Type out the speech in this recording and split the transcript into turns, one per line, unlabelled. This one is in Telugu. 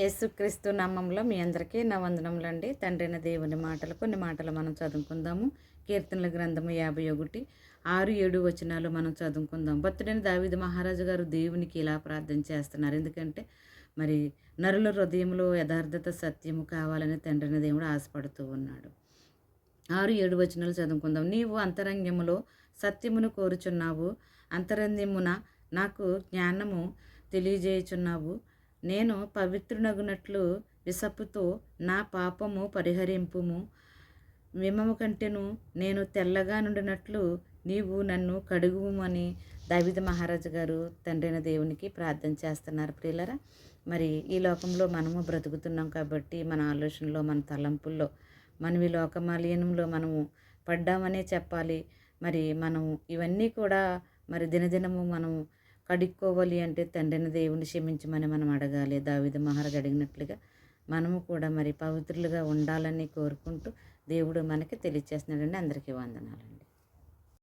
యేసుక్రీస్తు నామంలో మీ అందరికీ నా వందనములండి తండ్రిన దేవుని మాటలు కొన్ని మాటలు మనం చదువుకుందాము. కీర్తనల గ్రంథము యాభై ఒకటి ఆరు ఏడు వచనాలు మనం చదువుకుందాం. భక్తుడైన దావిద మహారాజు గారు దేవునికి ఇలా ప్రార్థన చేస్తున్నారు. ఎందుకంటే మరి నరుల హృదయంలో యథార్థత సత్యము కావాలని తండ్రిన దేవుడు ఆశపడుతూ ఉన్నాడు. ఆరు ఏడు వచనాలు చదువుకుందాం. నీవు అంతరంగములో సత్యమును కోరుచున్నావు. అంతరంగమున నాకు జ్ఞానము తెలియజేయుచున్నావు. నేను పవిత్రునగునట్లు విసప్పుతో నా పాపము పరిహరింపుము. విమము కంటేను నేను తెల్లగా నుండినట్లు నీవు నన్ను కడుగుమని దావిద మహారాజు గారు తండ్రైన దేవునికి ప్రార్థన చేస్తున్నారు ప్రియులరా. మరి ఈ లోకంలో మనము బ్రతుకుతున్నాం కాబట్టి మన ఆలోచనలో మన తలంపుల్లో మనం ఈ లోకమాలీనంలో మనము పడ్డామనే చెప్పాలి. మరి మనం ఇవన్నీ కూడా మరి దినదినము మనం కడుక్కోవాలి అంటే తండ్రిని దేవుని క్షమించమని మనం అడగాలి. దావిద మహారాజు అడిగినట్లుగా మనము కూడా మరి పవిత్రులుగా ఉండాలని కోరుకుంటూ దేవుడు మనకి తెలియచేస్తున్నాడండి. అందరికీ వందనాలండి.